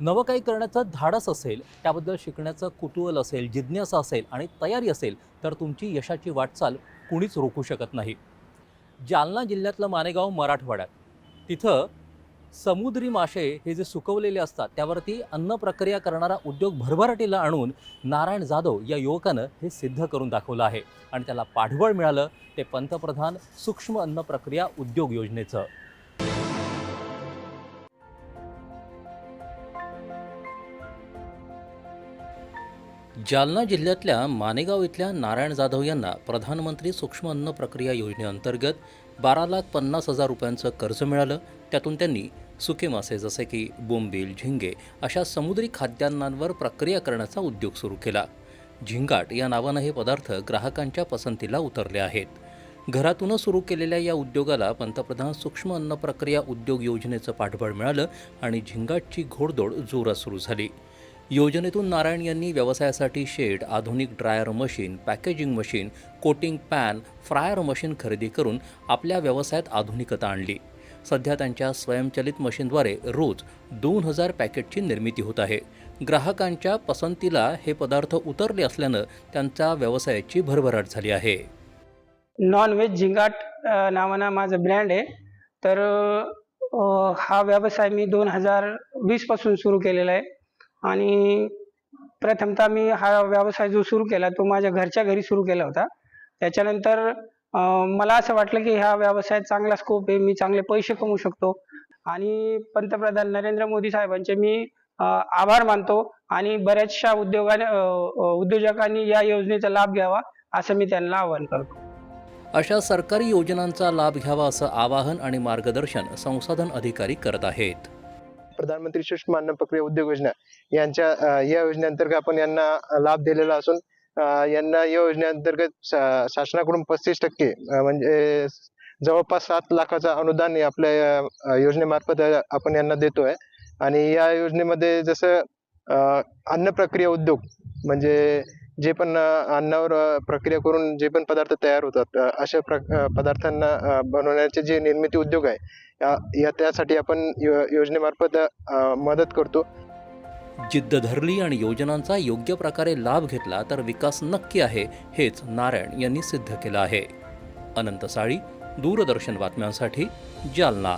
नवं काही करण्याचं धाडस असेल त्याबद्दल शिकण्याचं कुतूहल असेल जिज्ञासा असेल आणि तयारी असेल तर तुमची यशाची वाटचाल कुणीच रोखू शकत नाही. जालना जिल्ह्यातलं मानेगाव मराठवाड्यात. तिथं समुद्री मासे हे जे सुकवलेले असतात त्यावरती अन्न प्रक्रिया करणारा उद्योग भरभराटीला आणून नारायण जाधव या युवकानं हे सिद्ध करून दाखवलं आहे. आणि त्याला पाठबळ मिळालं ते पंतप्रधान सूक्ष्म अन्न प्रक्रिया उद्योग योजनेचं. जालना जिल्ह्यातल्या मानेगाव इथल्या नारायण जाधव यांना प्रधानमंत्री सूक्ष्म अन्न प्रक्रिया योजनेअंतर्गत बारा लाख पन्नास हजार रुपयांचं कर्ज मिळालं. त्यातून त्यांनी सुके मासे जसे की बोंबील झिंगे अशा समुद्री खाद्यान्नांवर प्रक्रिया करण्याचा उद्योग सुरू केला. झिंगाट या नावानं हे पदार्थ ग्राहकांच्या पसंतीला उतरले आहेत. घरातूनच सुरू केलेल्या या उद्योगाला पंतप्रधान सूक्ष्म अन्न प्रक्रिया उद्योग योजनेचं पाठबळ मिळालं आणि झिंगाटची घोडदौड जोरात सुरू झाली. योजनेतून नारायण यांनी व्यवसायासाठी शेड आधुनिक dryer machine packaging machine coating pan fryer machine खरेदी करून आपल्या व्यवसायात आधुनिकता आणली. सध्या त्यांच्या स्वयंचलित मशीनद्वारे रोज दोन हजार पॅकेटची निर्मिती होत आहे. ग्राहकांच्या पसंतीला हे पदार्थ उतरले असल्यानं त्यांच्या व्यवसायाची भरभराट झाली आहे. नॉनव्हेज झिंगाट नावानं माझं ब्रँड आहे. तर हा व्यवसाय मी दोन हजार वीसपासून सुरू केलेला आहे. आणि प्रथमतः मी हा व्यवसाय जो सुरू केला तो माझ्या घरच्या घरी सुरू केला होता. त्याच्यानंतर मला असं वाटलं की ह्या व्यवसायात चांगला स्कोप आहे मी चांगले पैसे कमवू शकतो. आणि पंतप्रधान नरेंद्र मोदी साहेबांचे मी आभार मानतो आणि बऱ्याचशा उद्योगाने उद्योजकांनी या योजनेचा लाभ घ्यावा असं मी त्यांना आवाहन करतो. अशा सरकारी योजनांचा लाभ घ्यावा असं आवाहन आणि मार्गदर्शन संसाधन अधिकारी करत आहेत. प्रधानमंत्री सूक्ष्म अन्न प्रक्रिया उद्योग योजना यांच्या या योजनेअंतर्गत आपण यांना लाभ दिलेला असून यांना या योजनेअंतर्गत शासनाकडून पस्तीस टक्के म्हणजे जवळपास सात लाखाचं अनुदान आपल्या योजनेमार्फत आपण यांना देतोय. आणि या योजनेमध्ये जसं अन्न प्रक्रिया उद्योग म्हणजे जे पण अन्नावर प्रक्रिया करून जे पण पदार्थ तयार होतात अशा प्र पदार्थांना बनवण्याचे जे निर्मिती उद्योग आहे या- या त्यासाठी आपण यो- योजनेमार्फत मदत करतो. जिद्द धरली आणि योजनांचा योग्य प्रकारे लाभ घेतला तर विकास नक्की आहे हेच नारायण यांनी सिद्ध केलं आहे. अनंत साळी दूरदर्शन बातम्यांसाठी जालना.